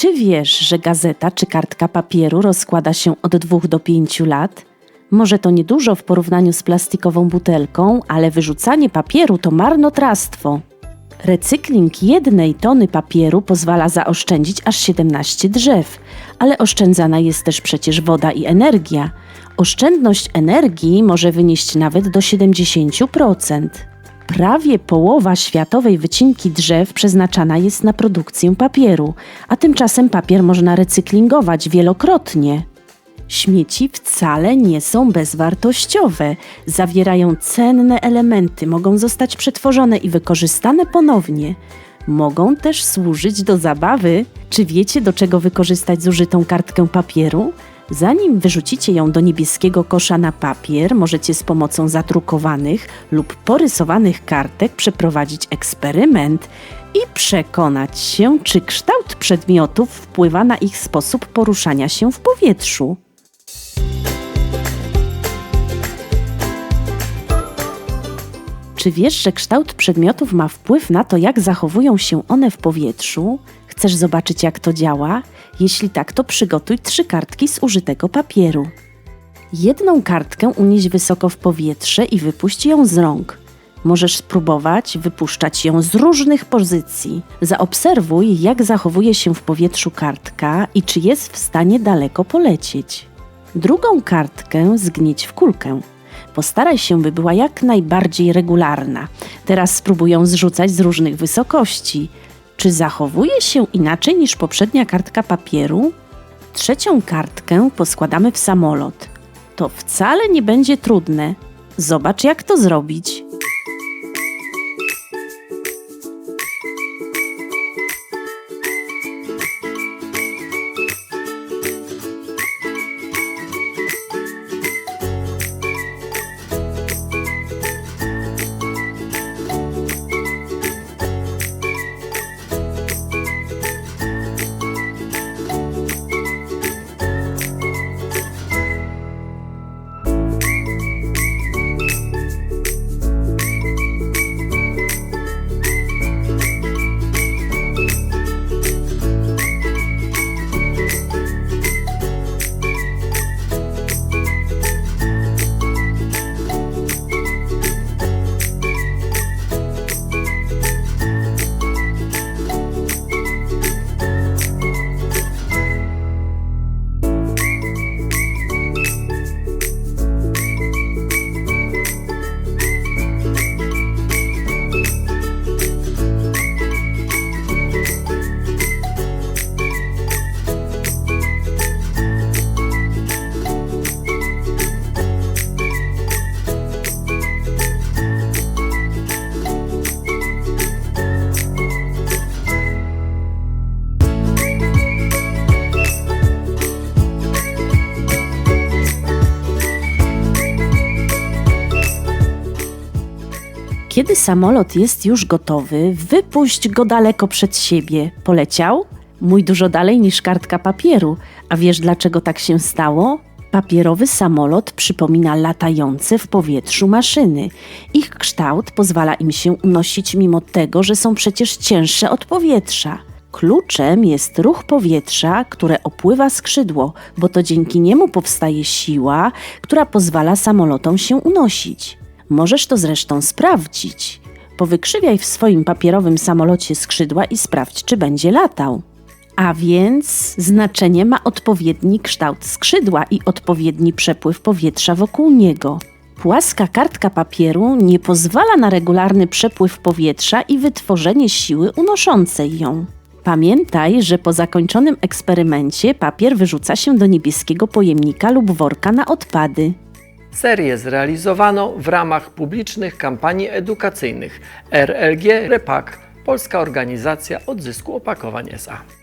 Czy wiesz, że gazeta czy kartka papieru rozkłada się od 2 do 5 lat? Może to niedużo w porównaniu z plastikową butelką, ale wyrzucanie papieru to marnotrawstwo. Recykling jednej tony papieru pozwala zaoszczędzić aż 17 drzew, ale oszczędzana jest też przecież woda i energia. Oszczędność energii może wynieść nawet do 70%. Prawie połowa światowej wycinki drzew przeznaczana jest na produkcję papieru, a tymczasem papier można recyklingować wielokrotnie. Śmieci wcale nie są bezwartościowe. Zawierają cenne elementy, mogą zostać przetworzone i wykorzystane ponownie. Mogą też służyć do zabawy. Czy wiecie, do czego wykorzystać zużytą kartkę papieru? Zanim wyrzucicie ją do niebieskiego kosza na papier, możecie z pomocą zadrukowanych lub porysowanych kartek przeprowadzić eksperyment i przekonać się, czy kształt przedmiotów wpływa na ich sposób poruszania się w powietrzu. Czy wiesz, że kształt przedmiotów ma wpływ na to, jak zachowują się one w powietrzu? Chcesz zobaczyć, jak to działa? Jeśli tak, to przygotuj trzy kartki z użytego papieru. Jedną kartkę unieś wysoko w powietrze i wypuść ją z rąk. Możesz spróbować wypuszczać ją z różnych pozycji. Zaobserwuj, jak zachowuje się w powietrzu kartka i czy jest w stanie daleko polecieć. Drugą kartkę zgnieć w kulkę. Postaraj się, by była jak najbardziej regularna. Teraz spróbuj ją zrzucać z różnych wysokości. Czy zachowuje się inaczej niż poprzednia kartka papieru? Trzecią kartkę poskładamy w samolot. To wcale nie będzie trudne. Zobacz, jak to zrobić. Kiedy samolot jest już gotowy, wypuść go daleko przed siebie. Poleciał? Mój dużo dalej niż kartka papieru. A wiesz dlaczego tak się stało? Papierowy samolot przypomina latające w powietrzu maszyny. Ich kształt pozwala im się unosić mimo tego, że są przecież cięższe od powietrza. Kluczem jest ruch powietrza, które opływa skrzydło, bo to dzięki niemu powstaje siła, która pozwala samolotom się unosić. Możesz to zresztą sprawdzić. Powykrzywiaj w swoim papierowym samolocie skrzydła i sprawdź, czy będzie latał. A więc znaczenie ma odpowiedni kształt skrzydła i odpowiedni przepływ powietrza wokół niego. Płaska kartka papieru nie pozwala na regularny przepływ powietrza i wytworzenie siły unoszącej ją. Pamiętaj, że po zakończonym eksperymencie papier wyrzuca się do niebieskiego pojemnika lub worka na odpady. Serię zrealizowano w ramach publicznych kampanii edukacyjnych RLG Repak, Polska Organizacja Odzysku Opakowań SA.